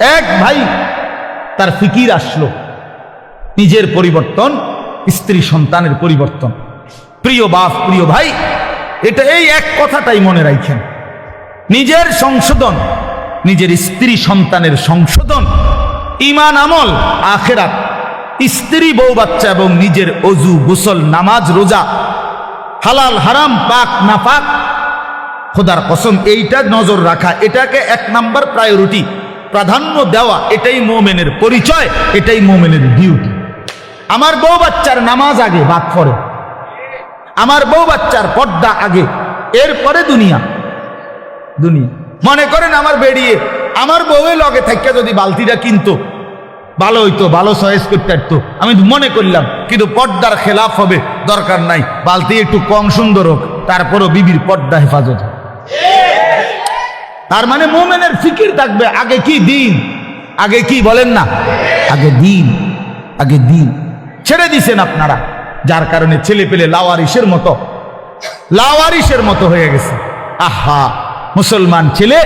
এক ভাই তার ফিকির আসলো। নিজের পরিবর্তন, স্ত্রী সন্তানের পরিবর্তন। প্রিয় বাপ, প্রিয় ভাই, এটা এই এক কথাটাই মনে রাখেন। নিজের সংশোধন, নিজের স্ত্রী সন্তানের সংশোধন ইমান আমল, আখেরাত, স্ত্রী, বউ, বাচ্চা এবং নিজের অজু, গোসল, নামাজ, রোজা, হালাল, হারাম, পাক না পাক খোদার কসম, এইটা নজর রাখা, এটাকে এক নাম্বার প্রায়োরিটি প্রাধান্য দেওয়া, এটাই মোমেনের পরিচয়, এটাই মোমেনের ডিউটি আমার বউ বাচ্চার নামাজ আগে, বাদ পড়ে আমার বউ বাচ্চার পর্দা আগে, এরপরে দুনিয়া। দুনিয়া। মনে করেন আমার বেরিয়ে আমার বউয়ের লগে থাকতে যদি বালতিটা কিনতো, ভালো হইতো, ভালো সয়েস করতে পারতো। আমি মনে করলাম, কিন্তু পর্দার খেলাফ হবে, দরকার নাই। বালতি একটু কম সুন্দর হোক, তারপরও বিবির পর্দা হেফাজত। তার মানে মোমেনের ফিকির থাকবে, আগে কি দিন? আগে কি বলেন না? আগে দিন আগে দিন। ছেড়ে দিছেন আপনারা, যার কারণে ছেলে পেলে লাওয়ারিসের মতো লাওয়ারিসের মতো হয়ে গেছে। আহা, মুসলমান ছেলে,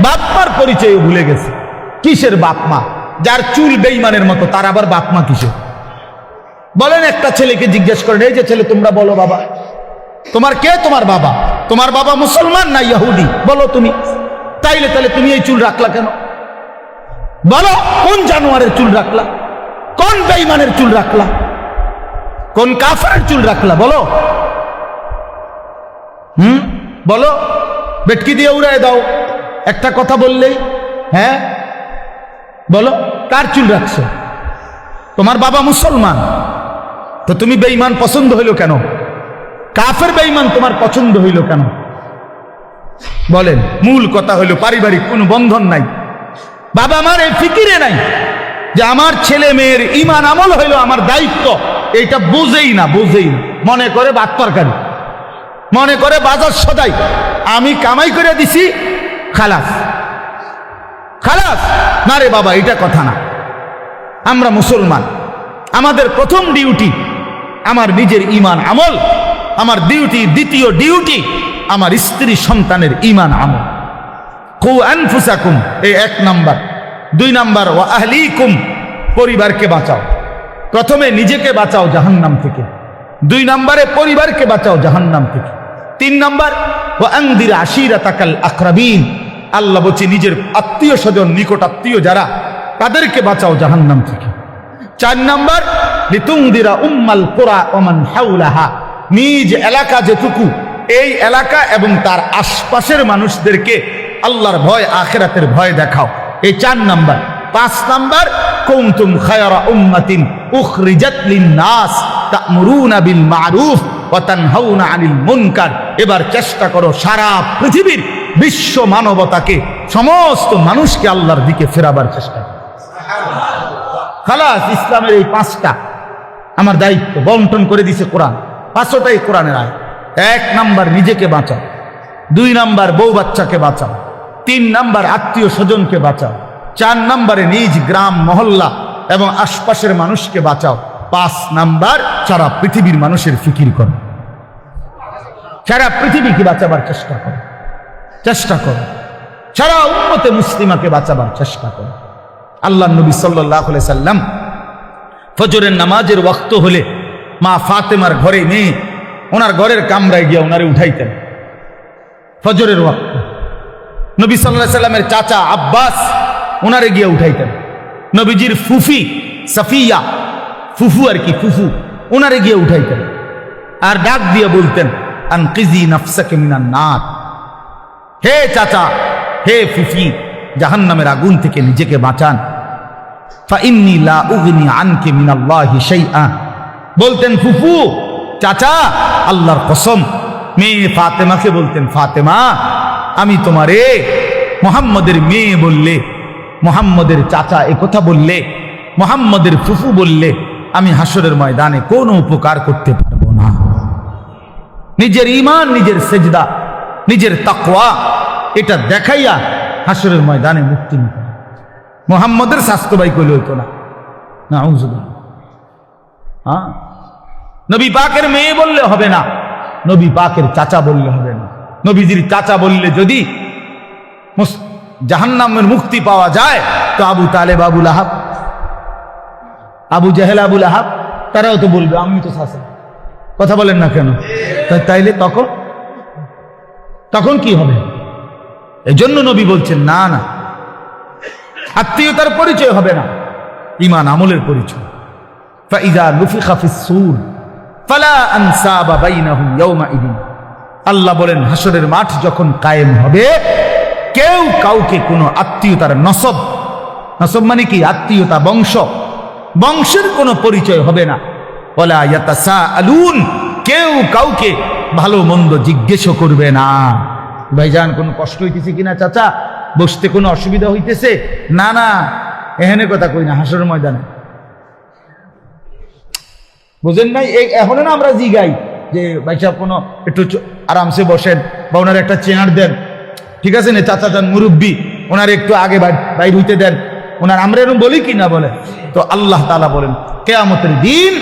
বাপমার পরিচয় ভুলে গেছে। কিসের বাপমা? যার চুল বেইমানের মতো, তার আবার বাপমা কিসের? বলেন একটা ছেলেকে জিজ্ঞেস করেন, এই যে ছেলে, তোমরা বলো বাবা। তোমার কে? তোমার বাবা। তোমার বাবা মুসলমান না ইহুদি বলো তুমি। তাইলে তাহলে তুমি এই চুল রাখলা কেন? বলো, কোন জানোয়ারের চুল রাখলা? কোন বেইমানের চুল রাখলা? কোন কাফারের চুল রাখলা? বলো। হুম? বলো। বেটকি দিয়ে উড়ায় দাও। একটা কথা বললেই হ্যাঁ? বলো, কার চুল রাখছো? তোমার বাবা মুসলমান। তো তুমি বেঈমান পছন্দ হইল কেন? কাফের বেঈমান তোমার পছন্দ হইল কেন? বলেন, মূল কথা হইল পারিবারিক কোনো বন্ধন নাই। বাবা মার এই ফিকিরে নাই যে আমার ছেলে মেয়ের ইমান আমল হইল আমার দায়িত্ব। এইটা বুঝেই না বুঝেই না। মনে করে বাদ তরকারি, মনে করে বাজার সদাই। আমি কামাই করে দিছি, খালাস। খালাস, না রে বাবা এটা কথা না। আমরা মুসলমান, আমাদের প্রথম ডিউটি, আমার নিজের ইমান আমল, আমার ডিউটি, দ্বিতীয় ডিউটি আমার স্ত্রী সন্তানের ইমান আমল কু আনফুসাকুম, এই এক নাম্বার। দুই নাম্বার ও আহলিকুম, পরিবারকে বাঁচাও। প্রথমে নিজেকে বাঁচাও জাহান্নাম থেকে। দুই নাম্বারে পরিবারকে বাঁচাও জাহান্নাম থেকে। তিন নাম্বার ও আংদির আশিরা তাকাল আখরাবিন আল্লাহ বলছে নিজের আত্মীয় স্বজন, নিকট আত্মীয় যারা, তাদেরকে বাঁচাও জাহান্নাম থেকে। চার নাম্বার লিতুংদিরা উম্মাল কোরআ ওমান হাউলাহা নিজ এলাকা যেটুকু এই এলাকা এবং তার আশপাশের মানুষদেরকে আল্লাহর ভয়, আখেরাতের ভয় দেখাও। এই চার নাম্বার। পাঁচ নাম্বার, কুনতুম খায়রা উম্মাতিন উখরিজাত লিন-নাস তা'মুরুনা বিল মা'রুফ ওয়া তানহাউনা আনিল মুনকার। এবার চেষ্টা করো সারা পৃথিবীর বিশ্ব মানবতাকে, সমস্ত মানুষকে আল্লাহর দিকে ফেরাবার চেষ্টা করো। খালাস, ইসলামের এই পাঁচটা আমার দায়িত্ব বন্টন করে দিছে কোরআন। পাঁচটাই কোরআনের আয় এক নাম্বার নিজেকে বাঁচাও। দুই নাম্বার বউ বাচ্চাকে বাঁচাও। তিন নাম্বার আত্মীয় স্বজনকে বাঁচাও। চার নাম্বারে নিজ গ্রাম, মহল্লা এবং আশপাশের মানুষকে বাঁচাও। পাঁচ নাম্বার সারা পৃথিবীর মানুষের ফিকির করো। সারা পৃথিবীকে বাঁচাবার চেষ্টা করো। চেষ্টা করো। সারা উন্মতে মুসলিমাকে বাঁচাবার চেষ্টা করো। আল্লাহ নবী সাল্লাহ সাল্লাম ফজরের নামাজের ওয়াক্ত হলে মা ফাতেমার ঘরে মেয়ে ওনার ঘরের কামরায় গিয়ে ওনারে উঠাইতেন। ফজরের ওয়াক্ত। নবী সাল্লাহ সাল্লামের চাচা আব্বাস ওনারে গিয়ে উঠাইতেন। নবীজির ফুফি সাফিয়া, ফুফু আর কি, ফুফু, ওনারে গিয়ে উঠাইতেন। আর ডাক দিয়ে বলতেন, আনকিজি নফসাকে মিনান নার। হে চাচা, হে ফুফি, জাহান্নামের আগুন থেকে নিজেকে বাঁচান। ফাইন্নি লা উগনি আনকে মিনাল্লাহি শাইআ। বলতেন, ফুফু চাচা, আল্লাহর কসম, মেয়ে ফাতেমাকে বলতেন, ফাতেমা, আমি তোমারে মোহাম্মদের মেয়ে বললে, মোহাম্মদের চাচা কথা বললে, মোহাম্মদের ফুফু বললে, আমি হাসরের ময়দানে কোনো উপকার করতে পারব না। নিজের ইমান নিজের সেজদা, নিজের তাকওয়া, এটা দেখাইয়া হাসরের ময়দানে মুক্তি নিতে মোহাম্মদের স্বাস্থ্যবাই কইলে হইতো না না হ্যাঁ? নবী পাকের মেয়ে বললে হবে না। নবী পাকের চাচা বললে হবে না। নবীজির চাচা বললে যদি জাহান্নামের মুক্তি পাওয়া যায়, তো আবু তালেব আবুল আহাব আবু জাহেল আবুল আহাব তারাও তো বলবে আমি তো শাসন কথা বলেন না কেন? তাইলে তখন? তখন কি হবে? এজন্য নবী বলছেন, না না। আত্মীয়তার পরিচয় হবে না। ইমান আমলের পরিচয়। ফাইজা লুফি খাফিস সুর। আল্লাহ বলেন হাসরের মাঠ যখন কায়েম হবে, কেউ কাউকে কোনো আত্মীয়তার নসব নসব মানে কি? আত্মীয়তা বংশ, বংশের কোনো পরিচয় হবে না। ওলা ইয়াতাসা আলুন কেউ কাউকে ভালো মন্দ জিজ্ঞেসও করবে না। ভাইজান, কোনো কষ্ট হইতেছে কিনা চাচা? বসতে কোনো অসুবিধা হইতেছে? না না এখানে কথা কই না হাসর ময়দানে। বুঝেন নাই? এই এখনও না আমরা জিগাই যে, ভাই সাহেব, কোনো একটু আরামসে বসেন। বা ওনার একটা চেয়ার দেন। ঠিক আছে না? চাচা যান, মুরব্বী। ওনার একটু আগে বাই- বাইর হইতে দেন। ওনার আমরা এরকম বলি কি না বলে? তো আল্লাহ তালা বলেন, কেয়ামতের দিন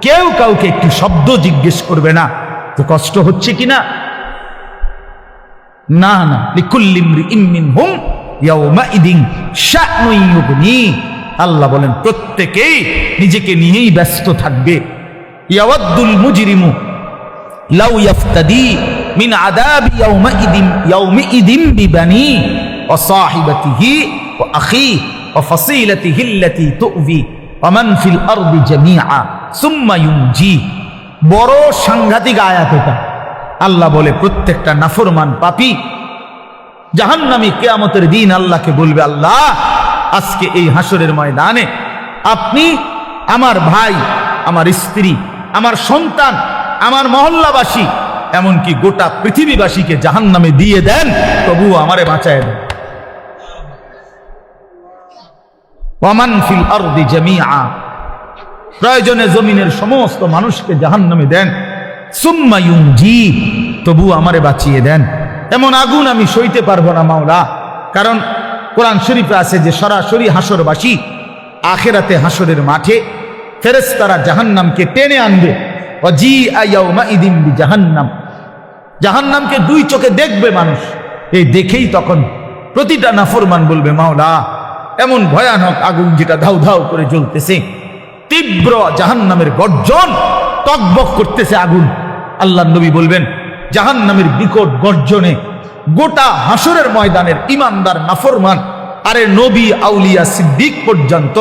কেউ কাউকে একটু শব্দ জিজ্ঞেস করবে না। তো কষ্ট হচ্ছে কিনা না? না না। লিকুল্লিমরি ইমিন হুম ইয়াউমাইদিন শানুন ইউগনি। আল্লাহ বলেন, প্রত্যেকেই নিজেকে নিয়েই ব্যস্ত থাকবে। ইয়াওয়াদ্দুল মুজরিমু, লাউ ইয়াফতাদি মিন আদাবি ইয়াউমাইদিন, ইয়াউমিইদিন বিবানি ওয়া সাহিবাতিহি ওয়া আখি ওয়া ফাসিলাতিহি আল্লাতী তু'বি ওয়া মান ফিল আরদি জামিআ, সুম্মা ইউনজি। বড় সাংঘাতিক আয়াত এটা। আল্লাহ বলে, প্রত্যেকটা নাফরমান পাপী জাহান্নামী কেয়ামতের দিন আল্লাহকে বলবে, আল্লাহ আজকে এই হাসরের ময়দানে আপনি, আমার ভাই, আমার স্ত্রী, আমার সন্তান, আমার মহল্লাবাসী, এমনকি গোটা পৃথিবীবাসীকে জাহান্নামে দিয়ে দেন, তবুও আমারে বাঁচায় দেন। প্রয়োজনে জমিনের সমস্ত মানুষকে জাহান্নামে দেন। সুম্মা ইউনজি তবু আমারে বাঁচিয়ে দেন। এমন আগুন আমি সইতে পারব না, মাওলা, কারণ কোরআন শরীফে আছে যে সরাসরি হাসরবাসী আখেরাতে হাসরের মাঠে ফেরেশতারা জাহান্নামকে টেনে আনবে। অজি আয়াউমা ইদিম বি জাহান্নাম জাহান্নামকে দুই চোখে দেখবে মানুষ। এই দেখেই তখন প্রতিটা নাফরমান বলবে, মাওলা, এমন ভয়ানক আগুন যেটা ধাউ ধাউ করে জ্বলতেছে, তীব্র জাহান্নামের গর্জন, তকবক করতেছে আগুন। আল্লাহ নবী বলবেন, জাহান্নামের বিকট গর্জনে গোটা হাসরের ময়দানের ইমানদার নাফরমান, আরে নবী আউলিয়া সিদ্দিক পর্যন্ত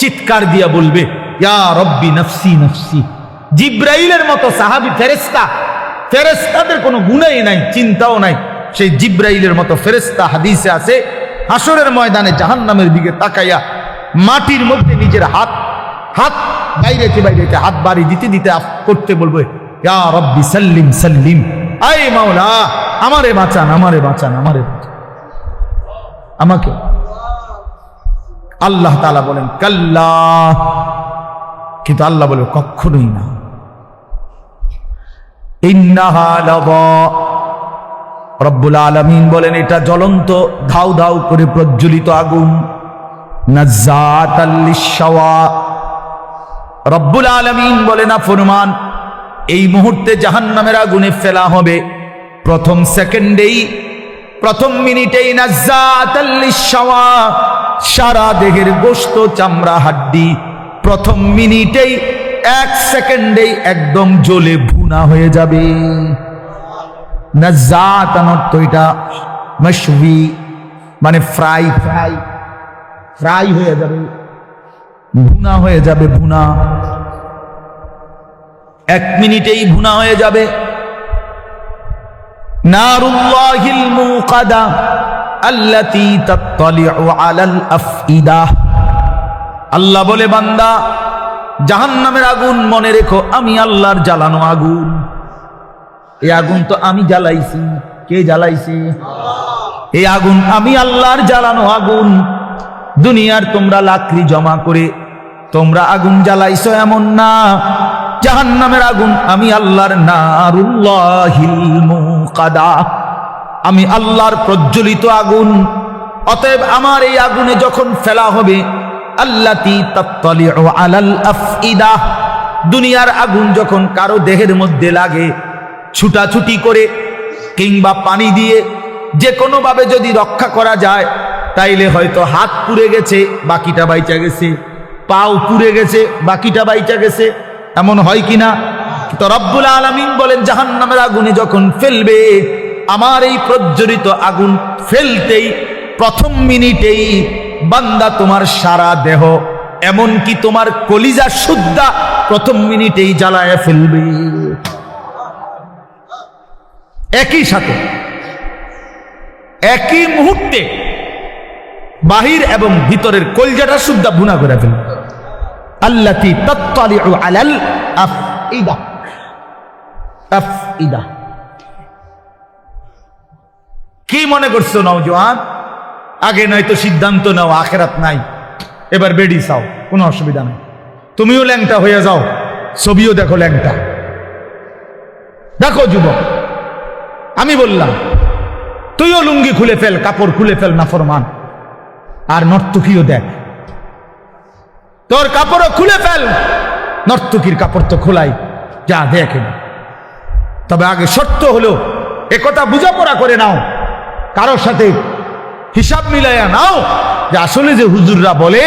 চিৎকার দিয়া বলবে, ইয়া রব্বি নফসি নফসি। জিব্রাইলের মতো সাহাবি ফেরেস্তা ফেরেস্তাদের কোনো গুণাই নাই, চিন্তাও নাই। সেই জিব্রাইলের মতো ফেরেস্তা হাদিসে আছে হাসরের ময়দানে জাহান্নামের দিকে তাকাইয়া মাটির মধ্যে নিজের হাত হাত বাইরেতে বাইরেতে হাত বাড়ি দিতে দিতে করতে বলব, ইয়া রব্বি সাল্লিম সাল্লিম। আয় মাওলা আমারে বাঁচান আমারে বাঁচান, আমারে আমাকে। আল্লাহ তাআলা বলেন, কাল্লা। কিন্তু আল্লাহ বলে কখনোই না। রব্বুল আলামিন বলেন, এটা জ্বলন্ত, ধাউ ধাউ করে প্রজ্বলিত আগুন। রব্বুল আলামিন বলে না ফরমান এই মুহূর্তে জাহান্নামের আগুনে ফেলা হবে। প্রথম সেকেন্ডেই, প্রথম মিনিটেই নাজ্জাতাল লিশাওয়া সারা দেহের গোশত, চামড়া, হাড্ডি। প্রথম মিনিটেই, এক সেকেন্ডেই একদম জ্বলে ভুনা হয়ে যাবে। অর্থ এটা মশবি মানে ফ্রাই ফ্রাই ফ্রাই হয়ে যাবে। ভুনা হয়ে যাবে, ভুনা। এক মিনিটেই ভুনা হয়ে যাবে। নারুল্লাহিল মুকাদা আল্লাতী তাত্তালিউ আলাল আফইদা। আল্লাহ বলে বান্দা জাহান্নামের আগুন মনে রেখো আমি আল্লাহর জ্বালানো আগুন। এই আগুন তো আমি জ্বালাইছি। কে জ্বালাইছে? এই আগুন আমি আল্লাহর জ্বালানো আগুন। দুনিয়ার তোমরা লাকড়ি জমা করে তোমরা আগুন জ্বালাইছো এমন না। জাহান্নামের আগুন, আমি আল্লাহর নারুল্লাহিল মুকাদা। আমি আল্লাহর প্রজ্বলিত আগুন। অতএব আমার এই আগুনে যখন ফেলা হবে, আল্লাতি তাত্তালিউ আলাল আফইদা। দুনিয়ার আগুন যখন কারও দেহের মধ্যে লাগে, ছুটাছুটি করে কিংবা পানি দিয়ে যে কোনোভাবে যদি রক্ষা করা যায়, তাইলে হয়তো হাত পুড়ে গেছে, বাকিটা বাইচা গেছে, পাও পুড়ে গেছে, বাকিটা বাইচা গেছে। এমন হয় কিনা? তো রব্বুল আলমিন বলেন, জাহান্নামের আগুনে যখন ফেলবে, আমার এই প্রজ্বলিত আগুন ফেলতেই প্রথম মিনিটেই বান্দা তোমার সারা দেহ, এমনকি তোমার কলিজা শুদ্ধা প্রথম মিনিটেই জ্বালায় ফেলবে। একই সাথে, একই মুহূর্তে বাহির এবং ভিতরের কলজাটা শুদ্ধা বুনা করে ফেলবে। আল্লাতি তত্তালিউ আলাল আফইদা। আফইদা। কি মনে করছ নওজোয়ান? আগে নয়তো সিদ্ধান্ত নাও, আখেরাত নাই। এবার বেডি চাও, কোনো অসুবিধা নেই। তুমিও ল্যাংটা হয়ে যাও, ছবিও দেখো ল্যাংটা। দেখো যুবক, আমি বললাম, তুইও লুঙ্গি খুলে ফেল, কাপড় খুলে ফেল না ফরমান। আর নর্তকীও দেখ তোর কাপড়ও খুলে ফেল। নর্তকীর কাপড় তো খোলাই, যা দেখে তবে আগে সত্য হলো একথা বুঝাপড়া করে নাও। কারোর সাথে হিসাব মিলাইয়া নাও যে আসলে যে হুজুররা বলে,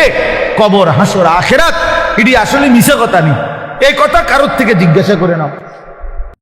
কবর, হাসর, আখেরাত এটি আসলে মিশে কথা নেই এই কথা কারোর থেকে জিজ্ঞাসা করে নাও।